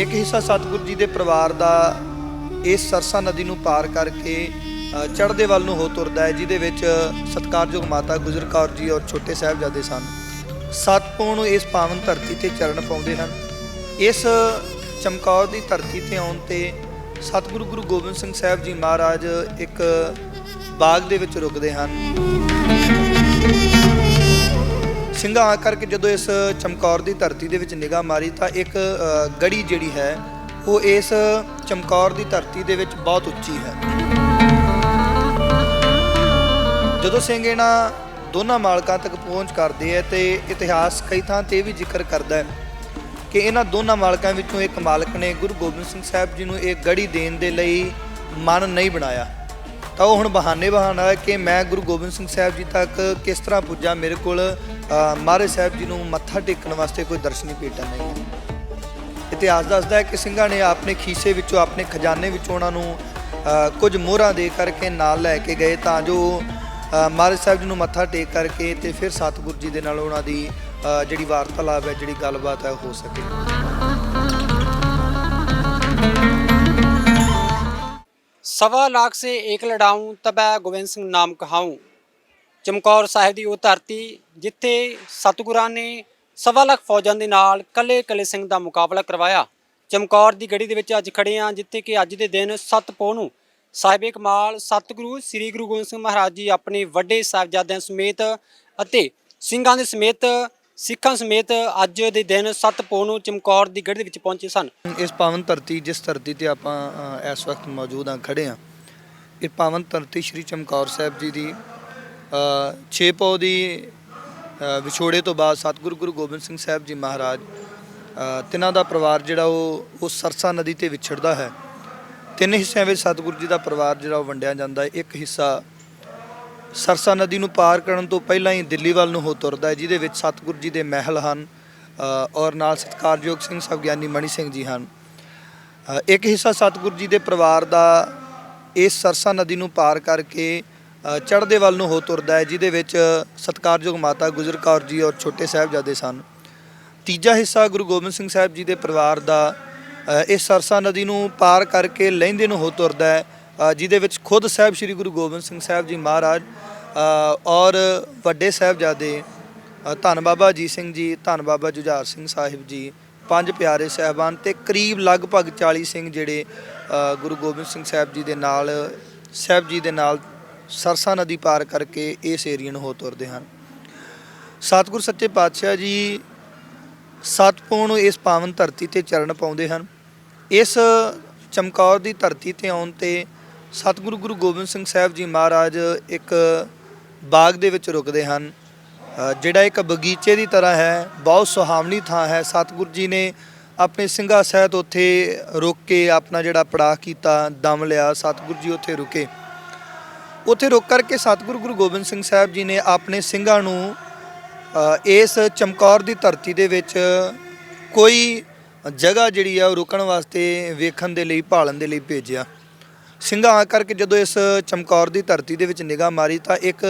ਇੱਕ ਹਿੱਸਾ ਸਤਿਗੁਰੂ ਜੀ ਦੇ ਪਰਿਵਾਰ ਦਾ ਇਸ ਸਰਸਾ ਨਦੀ ਨੂੰ ਪਾਰ ਕਰਕੇ ਚੜ੍ਹਦੇ ਵੱਲ ਨੂੰ ਹੋ ਤੁਰਦਾ ਹੈ, ਜਿਹਦੇ ਵਿੱਚ ਸਤਿਕਾਰਯੋਗ ਮਾਤਾ ਗੁਜਰ ਕੌਰ ਜੀ ਔਰ ਛੋਟੇ ਸਾਹਿਬਜ਼ਾਦੇ ਸਨ। ਸਤਪੂर्ण ਨੂੰ ਇਸ ਪਾਵਨ ਧਰਤੀ ਤੇ ਚਰਨ ਪਾਉਂਦੇ ਹਨ। ਇਸ ਚਮਕੌਰ ਦੀ ਧਰਤੀ ਤੇ ਆਉਣ ਤੇ ਸਤਿਗੁਰੂ ਗੁਰੂ ਗੋਬਿੰਦ ਸਿੰਘ ਸਾਹਿਬ ਜੀ ਮਹਾਰਾਜ ਇੱਕ ਬਾਗ ਦੇ ਵਿੱਚ ਰੁਕਦੇ ਹਨ। ਸਿੰਘਾਂ ਕਰਕੇ ਜਦੋਂ ਇਸ ਚਮਕੌਰ ਦੀ ਧਰਤੀ ਦੇ ਵਿੱਚ ਨਿਗਾਹ ਮਾਰੀ ਤਾਂ ਇੱਕ ਗੜੀ ਜਿਹੜੀ ਹੈ, ਉਹ ਇਸ ਚਮਕੌਰ ਦੀ ਧਰਤੀ ਦੇ ਵਿੱਚ ਬਹੁਤ ਉੱਚੀ ਹੈ। ਜਦੋਂ ਸਿੰਘ ਇਹਨਾਂ ਦੋਨਾਂ ਮਾਲਕਾਂ ਤੱਕ ਪਹੁੰਚ ਕਰਦੇ ਹੈ ਤੇ ਇਤਿਹਾਸ ਕਈ ਥਾਂ ਤੇ ਇਹ ਵੀ ਜ਼ਿਕਰ ਕਰਦਾ ਹੈ ਕਿ ਇਹਨਾਂ ਦੋਨਾਂ ਮਾਲਕਾਂ ਵਿੱਚੋਂ ਇੱਕ ਮਾਲਕ ਨੇ ਗੁਰੂ ਗੋਬਿੰਦ ਸਿੰਘ ਸਾਹਿਬ ਜੀ ਨੂੰ ਇਹ ਗੜੀ ਦੇਣ ਦੇ ਲਈ ਮਨ ਨਹੀਂ ਬਣਾਇਆ। ਤਾਂ ਉਹ ਹੁਣ ਬਹਾਨੇ ਬਹਾਨਾ ਕਿ ਮੈਂ ਗੁਰੂ ਗੋਬਿੰਦ ਸਿੰਘ ਸਾਹਿਬ ਜੀ ਤੱਕ ਕਿਸ ਤਰ੍ਹਾਂ ਪੁੱਜਾ, ਮੇਰੇ ਕੋਲ ਮਹਾਰਾਜ ਸਾਹਿਬ ਜੀ ਨੂੰ ਮੱਥਾ ਟੇਕਣ ਵਾਸਤੇ ਕੋਈ ਦਰਸ਼ਨੀ ਭੇਟਾ ਨਹੀਂ ਹੈ। ਇਤਿਹਾਸ ਦੱਸਦਾ ਹੈ ਕਿ ਸਿੰਘਾਂ ਨੇ ਆਪਣੇ ਖੀਸੇ ਵਿੱਚੋਂ, ਆਪਣੇ ਖਜ਼ਾਨੇ ਵਿੱਚੋਂ ਉਹਨਾਂ ਨੂੰ ਕੁਝ ਮੋਹਰਾਂ ਦੇ ਕਰਕੇ ਨਾਲ ਲੈ ਕੇ ਗਏ ਤਾਂ ਜੋ ਮਹਾਰਾਜ ਸਾਹਿਬ ਜੀ ਨੂੰ ਮੱਥਾ ਟੇਕ ਕਰਕੇ ਤੇ ਫਿਰ ਸਤਿਗੁਰੂ ਜੀ ਦੇ ਨਾਲ ਉਹਨਾਂ ਦੀ ਜਿਹੜੀ ਵਾਰਤਾਲਾਪ ਹੈ, ਜਿਹੜੀ ਗੱਲਬਾਤ ਹੈ, ਹੋ ਸਕੇ। ਸਵਾ ਲੱਖ ਸੇ ਏਕ ਲੜਾਊਂ ਤਬੈ ਗੋਬਿੰਦ ਸਿੰਘ ਨਾਮ ਕਹਾਊਂ ਚਮਕੌਰ ਸਾਹਿਬ ਦੀ ਉਹ ਧਰਤੀ ਜਿੱਥੇ ਸਤਿਗੁਰਾਂ ਨੇ ਸਵਾ ਲੱਖ ਫੌਜਾਂ ਦੇ ਨਾਲ ਕੱਲੇ ਕੱਲੇ ਸਿੰਘ ਦਾ ਮੁਕਾਬਲਾ ਕਰਵਾਇਆ। ਚਮਕੌਰ ਦੀ ਗੜੀ ਦੇ ਵਿੱਚ ਅੱਜ ਖੜੇ ਆ ਜਿੱਥੇ ਕਿ ਅੱਜ ਦੇ ਦਿਨ ਸੱਤ ਪੋਹ ਨੂੰ ਸਾਹਿਬੇ ਕਮਾਲ, ਸਤਿਗੁਰੂ, ਸ੍ਰੀ ਗੁਰੂ ਗੋਬਿੰਦ ਸਿੰਘ ਮਹਾਰਾਜ ਜੀ ਆਪਣੇ ਵੱਡੇ ਸਾਹਿਬਜ਼ਾਦਿਆਂ ਸਮੇਤ ਅਤੇ ਸਿੰਘਾਂ ਦੇ ਸਮੇਤ, ਸਿੱਖਾਂ ਸਮੇਤ ਅੱਜ ਦੇ ਦਿਨ ਸੱਤ ਪੋਹ ਨੂੰ ਚਮਕੌਰ ਦੀ ਗੜੀ ਦੇ ਵਿੱਚ ਪਹੁੰਚੇ ਸਨ। ਇਸ ਪਾਵਨ ਧਰਤੀ, ਜਿਸ ਧਰਤੀ ਤੇ ਆਪਾਂ ਇਸ ਵਕਤ ਮੌਜੂਦ ਹਾਂ, ਖੜੇ ਹਾਂ, ਇਹ ਪਾਵਨ ਧਰਤੀ ਸ੍ਰੀ ਚਮਕੌਰ ਸਾਹਿਬ ਜੀ ਦੀ ਅ, ਛੇ ਪੌ ਦੀ ਵਿਛੋੜੇ ਤੋਂ ਬਾਅਦ ਸਤਿਗੁਰੂ ਗੁਰੂ ਗੋਬਿੰਦ ਸਿੰਘ ਸਾਹਿਬ ਜੀ ਮਹਾਰਾਜ ਤਿੰਨਾਂ ਦਾ ਪਰਿਵਾਰ ਜਿਹੜਾ ਉਹ ਉਹ ਸਰਸਾ ਨਦੀ ਤੇ ਵਿਛੜਦਾ ਹੈ। ਤਿੰਨ ਹਿੱਸਿਆਂ ਵਿੱਚ ਸਤਿਗੁਰੂ ਜੀ ਦਾ ਪਰਿਵਾਰ ਜਿਹੜਾ ਉਹ ਵੰਡਿਆ ਜਾਂਦਾ ਹੈ। ਇੱਕ ਹਿੱਸਾ ਸਰਸਾ ਨਦੀ ਨੂੰ ਪਾਰ ਕਰਨ ਤੋਂ ਪਹਿਲਾਂ ਹੀ ਦਿੱਲੀ ਵੱਲ ਨੂੰ ਹੋ ਤੁਰਦਾ ਹੈ ਜਿਹਦੇ ਵਿੱਚ ਸਤਿਗੁਰੂ ਜੀ ਦੇ ਮਹਿਲ ਹਨ ਔਰ ਨਾਲ ਸਤਿਕਾਰਯੋਗ ਸਿੰਘ ਸਾਹਿਬ ਗਿਆਨੀ ਮਣੀ ਸਿੰਘ ਜੀ ਹਨ। ਇੱਕ ਹਿੱਸਾ ਸਤਿਗੁਰੂ ਜੀ ਦੇ ਪਰਿਵਾਰ ਦਾ ਇਸ ਸਰਸਾ ਨਦੀ ਨੂੰ ਪਾਰ ਕਰਕੇ ਚੜ੍ਹਦੇ ਵੱਲ ਨੂੰ ਹੋ ਤੁਰਦਾ ਹੈ ਜਿਹਦੇ ਵਿੱਚ ਸਤਿਕਾਰਯੋਗ ਮਾਤਾ ਗੁਜਰ ਕੌਰ ਜੀ ਔਰ ਛੋਟੇ ਸਾਹਿਬਜ਼ਾਦੇ ਸਨ। ਤੀਜਾ ਹਿੱਸਾ ਗੁਰੂ ਗੋਬਿੰਦ ਸਿੰਘ ਸਾਹਿਬ ਜੀ ਦੇ ਪਰਿਵਾਰ ਦਾ ਅ, ਇਸ ਸਰਸਾ ਨਦੀ ਨੂੰ ਪਾਰ ਕਰਕੇ ਲਹਿੰਦੇ ਨੂੰ ਹੋ ਤੁਰਦਾ ਹੈ ਜਿਹਦੇ ਵਿੱਚ ਖੁਦ ਸਾਹਿਬ ਸ੍ਰੀ ਗੁਰੂ ਗੋਬਿੰਦ ਸਿੰਘ ਸਾਹਿਬ ਜੀ ਮਹਾਰਾਜ ਔਰ ਵੱਡੇ ਸਾਹਿਬਜ਼ਾਦੇ ਧੰਨ ਬਾਬਾ ਅਜੀਤ ਸਿੰਘ ਜੀ ਧੰਨ ਬਾਬਾ ਜੁਝਾਰ ਸਿੰਘ ਸਾਹਿਬ ਜੀ ਪੰਜ ਪਿਆਰੇ ਸਹਿਬਾਨ ਤੇ ਕਰੀਬ ਲਗਭਗ 40 ਸਿੰਘ ਜਿਹੜੇ ਗੁਰੂ ਗੋਬਿੰਦ ਸਿੰਘ ਸਾਹਿਬ ਜੀ ਦੇ ਨਾਲ ਸਾਹਿਬ ਜੀ ਦੇ ਨਾਲ ਸਰਸਾ ਨਦੀ ਪਾਰ ਕਰਕੇ ਇਸ ਏਰੀਆ ਨੂੰ ਹੋ ਤੁਰਦੇ ਹਨ। ਸਤਿਗੁਰ ਸੱਚੇ ਪਾਤਸ਼ਾਹ ਜੀ ਸਤਪੂर्ण ਨੂੰ ਇਸ ਪਾਵਨ ਧਰਤੀ ਤੇ ਚਰਨ ਪਾਉਂਦੇ ਹਨ। ਇਸ ਚਮਕੌਰ ਦੀ ਧਰਤੀ ਤੇ ਆਉਣ ਤੇ ਸਤਿਗੁਰੂ ਗੁਰੂ ਗੋਬਿੰਦ ਸਿੰਘ ਸਾਹਿਬ ਜੀ ਮਹਾਰਾਜ ਇੱਕ ਬਾਗ ਦੇ ਵਿੱਚ ਰੁਕਦੇ ਹਨ ਜਿਹੜਾ ਇੱਕ ਬਗੀਚੇ ਦੀ ਤਰ੍ਹਾਂ ਹੈ, ਬਹੁਤ ਸੁਹਾਵਣੀ ਥਾਂ ਹੈ। ਸਤਿਗੁਰੂ ਜੀ ਨੇ ਆਪਣੇ ਸਿੰਘਾਂ ਸਹਿਤ ਉੱਥੇ ਰੁਕ ਕੇ ਆਪਣਾ ਜਿਹੜਾ ਪੜਾਅ ਕੀਤਾ, ਦਮ ਲਿਆ, ਸਤਿਗੁਰੂ ਜੀ ਉੱਥੇ ਰੁਕੇ। ਉੱਥੇ ਰੁਕ ਕਰਕੇ ਸਤਿਗੁਰੂ ਗੁਰੂ ਗੋਬਿੰਦ ਸਿੰਘ ਸਾਹਿਬ ਜੀ ਨੇ ਆਪਣੇ ਸਿੰਘਾਂ ਨੂੰ ਇਸ ਚਮਕੌਰ ਦੀ ਧਰਤੀ ਦੇ ਵਿੱਚ ਕੋਈ ਜਗ੍ਹਾ ਜਿਹੜੀ ਆ ਉਹ ਰੁਕਣ ਵਾਸਤੇ ਵੇਖਣ ਦੇ ਲਈ, ਭਾਲਣ ਦੇ ਲਈ ਭੇਜਿਆ। ਸਿੰਘਾਂ ਆ ਕਰਕੇ ਜਦੋਂ ਇਸ ਚਮਕੌਰ ਦੀ ਧਰਤੀ ਦੇ ਵਿੱਚ ਨਿਗਾਹ ਮਾਰੀ ਤਾਂ ਇੱਕ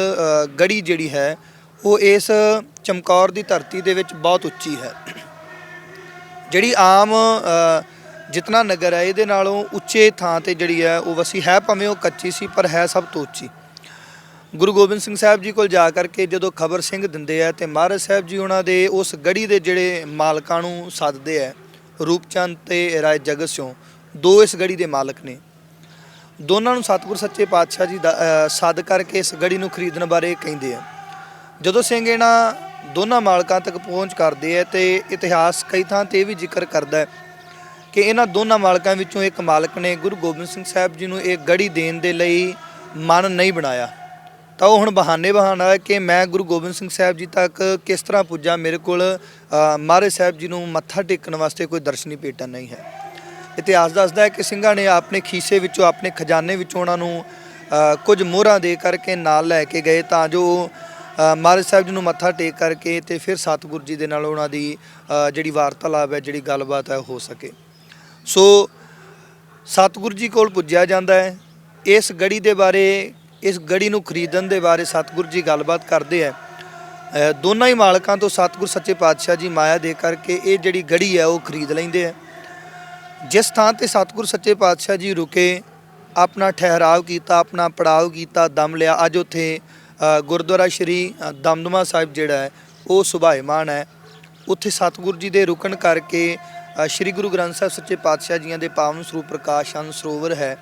ਗੜੀ ਜਿਹੜੀ ਹੈ, ਉਹ ਇਸ ਚਮਕੌਰ ਦੀ ਧਰਤੀ ਦੇ ਵਿੱਚ ਬਹੁਤ ਉੱਚੀ ਹੈ। ਜਿਹੜੀ ਆਮ ਜਿਤਨਾ ਨਗਰ ਹੈ, ਇਹਦੇ ਨਾਲੋਂ ਉੱਚੇ ਥਾਂ ਤੇ ਜਿਹੜੀ ਹੈ, ਉਹ ਵਸੀ ਹੈ ਭਾਵੇਂ ਉਹ ਕੱਚੀ ਸੀ, ਪਰ ਹੈ ਸਭ ਤੋਂ ਉੱਚੀ। ਗੁਰੂ ਗੋਬਿੰਦ ਸਿੰਘ ਸਾਹਿਬ ਜੀ ਕੋਲ ਜਾ ਕਰਕੇ ਜਦੋਂ ਖਬਰ ਸਿੰਘ ਦਿੰਦੇ ਆ ਤੇ ਮਹਾਰਾਜ ਸਾਹਿਬ ਜੀ ਉਹਨਾਂ ਦੇ ਉਸ ਗੜੀ ਦੇ ਜਿਹੜੇ ਮਾਲਕਾਂ ਨੂੰ ਸੱਦਦੇ ਆ, ਰੂਪਚੰਦ ਤੇ ਰਾਏ ਜਗਤ ਸਿੰਘ ਦੋ ਇਸ ਗੜੀ ਦੇ ਮਾਲਕ ਨੇ। ਦੋਨਾਂ ਨੂੰ ਸਤਿਗੁਰ ਸੱਚੇ ਪਾਤਸ਼ਾਹ ਜੀ ਦਾ ਸੱਦ ਕਰਕੇ ਇਸ ਗੜੀ ਨੂੰ ਖਰੀਦਣ ਬਾਰੇ ਕਹਿੰਦੇ ਆ। ਜਦੋਂ ਸਿੰਘ ਇਹਨਾਂ ਦੋਨਾਂ ਮਾਲਕਾਂ ਤੱਕ ਪਹੁੰਚ ਕਰਦੇ ਆ ਤੇ ਇਤਿਹਾਸ ਕਈ ਥਾਂ ਤੇ ਇਹ ਵੀ ਜ਼ਿਕਰ ਕਰਦਾ ਹੈ ਕਿ ਇਹਨਾਂ ਦੋਨਾਂ ਮਾਲਕਾਂ ਵਿੱਚੋਂ ਇੱਕ ਮਾਲਕ ਨੇ ਗੁਰੂ ਗੋਬਿੰਦ ਸਿੰਘ ਸਾਹਿਬ ਜੀ ਨੂੰ ਇਹ ਗੜੀ ਦੇਣ ਦੇ ਲਈ ਮਨ ਨਹੀਂ ਬਣਾਇਆ। ਤਾਂ ਉਹ ਹੁਣ ਬਹਾਨੇ ਬਹਾਨਾ ਕਿ ਮੈਂ ਗੁਰੂ ਗੋਬਿੰਦ ਸਿੰਘ ਸਾਹਿਬ ਜੀ ਤੱਕ ਕਿਸ ਤਰ੍ਹਾਂ ਪੁੱਜਾ ਮੇਰੇ ਕੋਲ ਅ, ਮਹਾਰਾਜ ਸਾਹਿਬ ਜੀ ਨੂੰ ਮੱਥਾ ਟੇਕਣ ਵਾਸਤੇ ਕੋਈ ਦਰਸ਼ਨੀ ਭੇਟਾ ਨਹੀਂ ਹੈ। ਇਤਿਹਾਸ ਦੱਸਦਾ ਹੈ ਕਿ ਸਿੰਘਾਂ ਨੇ ਆਪਣੇ ਖੀਸੇ ਵਿੱਚੋਂ ਆਪਣੇ ਖਜ਼ਾਨੇ ਵਿੱਚੋਂ ਉਹਨਾਂ ਨੂੰ ਕੁਝ ਮੋਹਰਾਂ ਦੇ ਕਰਕੇ ਨਾਲ ਲੈ ਕੇ ਗਏ ਤਾਂ ਜੋ ਮਹਾਰਾਜ ਸਾਹਿਬ ਜੀ ਨੂੰ ਮੱਥਾ ਟੇਕ ਕਰਕੇ ਤੇ ਫਿਰ ਸਤਿਗੁਰੂ ਜੀ ਦੇ ਨਾਲ ਉਹਨਾਂ ਦੀ ਜਿਹੜੀ ਵਾਰਤਾਲਾਪ ਹੈ ਜਿਹੜੀ ਗੱਲਬਾਤ ਹੈ ਹੋ ਸਕੇ। ਸੋ ਸਤਿਗੁਰੂ ਜੀ ਕੋਲ ਪੁੱਜਿਆ ਜਾਂਦਾ ਹੈ। ਇਸ ਗੜੀ ਦੇ ਬਾਰੇ, ਇਸ ਗੜੀ ਨੂੰ ਖਰੀਦਣ ਦੇ ਬਾਰੇ ਸਤਿਗੁਰੂ ਜੀ ਗੱਲਬਾਤ ਕਰਦੇ ਹੈ। ਦੋਨਾਂ ਹੀ ਮਾਲਕਾਂ ਤੋਂ ਸਤਿਗੁਰ ਸੱਚੇ ਪਾਤਸ਼ਾਹ ਜੀ ਮਾਇਆ ਦੇ ਕਰਕੇ ਇਹ ਜਿਹੜੀ ਗੜੀ ਹੈ ਉਹ ਖਰੀਦ ਲੈਂਦੇ ਹੈ। ਜਿਸ ਥਾਂ ਤੇ ਸਤਿਗੁਰ ਸੱਚੇ ਪਾਤਸ਼ਾਹ ਜੀ ਰੁਕੇ, ਆਪਣਾ ਠਹਿਰਾਵ ਕੀਤਾ, ਆਪਣਾ ਪੜਾਅ ਕੀਤਾ, ਦਮ ਲਿਆ, ਅੱਜ ਉੱਥੇ ਗੁਰਦੁਆਰਾ ਸ਼੍ਰੀ ਦਮਦਮਾ ਸਾਹਿਬ ਜਿਹੜਾ ਹੈ, ਉਹ ਸੁਭਾਇਮਾਨ ਹੈ। ਉੱਥੇ ਸਤਿਗੁਰੂ ਜੀ ਦੇ ਰੁਕਣ ਕਰਕੇ ਸ਼੍ਰੀ ਗੁਰੂ ਗ੍ਰੰਥ ਸਾਹਿਬ ਸੱਚੇ ਪਾਤਸ਼ਾਹ ਜੀਆਂ ਦੇ ਪਾਵਨ ਸਰੂਪ ਪ੍ਰਕਾਸ਼ ਹਨ ਸਰੋਵਰ ਹੈ।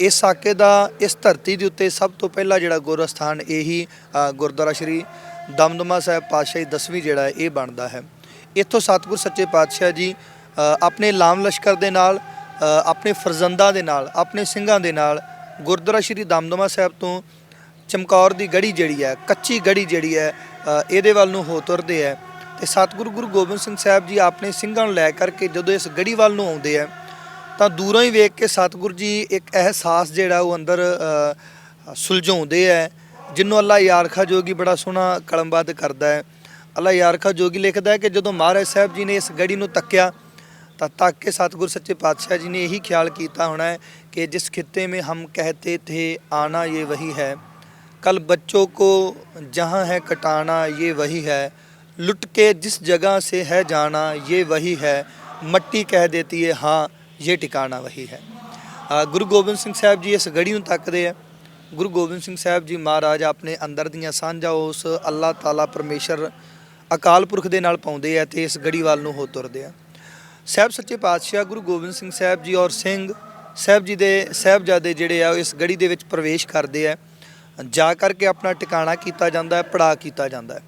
ਇਸ ਸਾਕੇ ਦਾ, ਇਸ ਧਰਤੀ ਦੇ ਉੱਤੇ ਸਭ ਤੋਂ ਪਹਿਲਾ ਜਿਹੜਾ ਗੁਰ ਅਸਥਾਨ ਇਹੀ ਗੁਰਦੁਆਰਾ ਸ਼੍ਰੀ ਦਮਦਮਾ ਸਾਹਿਬ ਪਾਤਸ਼ਾਹੀ ਦਸਵੀਂ ਜਿਹੜਾ ਹੈ, ਇਹ ਬਣਦਾ ਹੈ। ਇੱਥੋਂ ਸਤਿਗੁਰ ਸੱਚੇ ਪਾਤਸ਼ਾਹ ਜੀ ਆਪਣੇ ਲਾਮ ਲਸ਼ਕਰ ਦੇ ਨਾਲ ਆਪਣੇ ਫਰਜ਼ੰਦਾਂ ਦੇ ਨਾਲ, ਆਪਣੇ ਸਿੰਘਾਂ ਦੇ ਨਾਲ ਗੁਰਦੁਆਰਾ ਸ਼੍ਰੀ ਦਮਦਮਾ ਸਾਹਿਬ ਤੋਂ ਚਮਕੌਰ ਦੀ ਗੜੀ ਜਿਹੜੀ ਹੈ, ਕੱਚੀ ਗੜੀ ਜਿਹੜੀ ਹੈ ਇਹਦੇ ਵੱਲ ਨੂੰ ਹੋ ਤੁਰਦੇ ਹੈ। ਤੇ ਸਤਿਗੁਰੂ ਗੁਰੂ ਗੋਬਿੰਦ ਸਿੰਘ ਸਾਹਿਬ ਜੀ ਆਪਣੇ ਸਿੰਘਾਂ ਨੂੰ ਲੈ ਕਰਕੇ ਜਦੋਂ ਇਸ ਗੜੀ ਵੱਲ ਨੂੰ ਆਉਂਦੇ ਆ, ਤਾਂ ਦੂਰੋਂ ਹੀ ਵੇਖ ਕੇ ਸਤਿਗੁਰੂ ਜੀ ਇੱਕ ਅਹਿਸਾਸ ਜਿਹੜਾ ਉਹ ਅੰਦਰ ਸੁਲਝਾਉਂਦੇ ਆ। ਜਿੰਨੂੰ ਅੱਲਾ ਯਾਰਖਾ ਜੋਗੀ ਬੜਾ ਸੋਹਣਾ ਕਲਮਬਾਦ ਕਰਦਾ ਹੈ। ਅੱਲਾ ਯਾਰਖਾ ਜੋਗੀ ਲਿਖਦਾ ਹੈ ਕਿ ਜਦੋਂ ਮਹਾਰਾਜ ਸਾਹਿਬ ਜੀ ਨੇ ਇਸ ਗੜੀ ਨੂੰ ਤੱਕਿਆ, ਤਾਂ ਤੱਕ ਕੇ ਸਤਗੁਰ ਸੱਚੇ ਪਾਤਸ਼ਾਹ ਜੀ ਨੇ ਇਹੀ ਖਿਆਲ ਕੀਤਾ ਹੋਣਾ ਹੈ ਕਿ ਜਿਸ ਖਿੱਤੇ ਮੇ ਹਮ ਕਹਤੇ ਥੇ ਆਣਾ ਇਹ ਵਹੀ ਹੈ। ਕਲ ਬੱਚੋ ਕੋ ਜਹਾਂ ਹੈ ਕਟਾਣਾ ਇਹ ਵਹੀ ਹੈ। लुट के जिस जगह से है जाना ये वही है मट्टी कह देती है हाँ ये ठिकाना वही है ਅ, ਗੁਰੂ ਗੋਬਿੰਦ ਸਿੰਘ ਸਾਹਿਬ ਜੀ ਇਸ ਗੜੀ ਨੂੰ ਤੱਕਦੇ ਆ ਗੁਰੂ ਗੋਬਿੰਦ ਸਿੰਘ ਸਾਹਿਬ ਜੀ ਮਹਾਰਾਜ ਆਪਣੇ ਅੰਦਰ ਦੀਆਂ ਸਾਂਝਾਂ ਉਸ ਅੱਲਾਹ ਤਾਲਾ ਪਰਮੇਸ਼ਰ ਅਕਾਲ ਪੁਰਖ ਦੇ ਨਾਲ ਪਾਉਂਦੇ ਆ ਤੇ ਇਸ ਗੜੀ ਵੱਲ ਨੂੰ ਹੋ ਤੁਰਦੇ ਆ ਸਾਹਿਬ ਸੱਚੇ ਪਾਤਸ਼ਾਹ ਗੁਰੂ ਗੋਬਿੰਦ ਸਿੰਘ ਸਾਹਿਬ ਜੀ ਔਰ ਸਿੰਘ ਸਾਹਿਬ ਜੀ ਦੇ ਸਾਹਿਬਜ਼ਾਦੇ ਜਿਹੜੇ ਆ ਉਹ ਇਸ ਗੜੀ ਦੇ ਵਿੱਚ ਪ੍ਰਵੇਸ਼ ਕਰਦੇ ਆ ਜਾ ਕਰਕੇ ਆਪਣਾ ਟਿਕਾਣਾ ਕੀਤਾ ਜਾਂਦਾ ਹੈ ਪੜਾ ਕੀਤਾ ਜਾਂਦਾ ਹੈ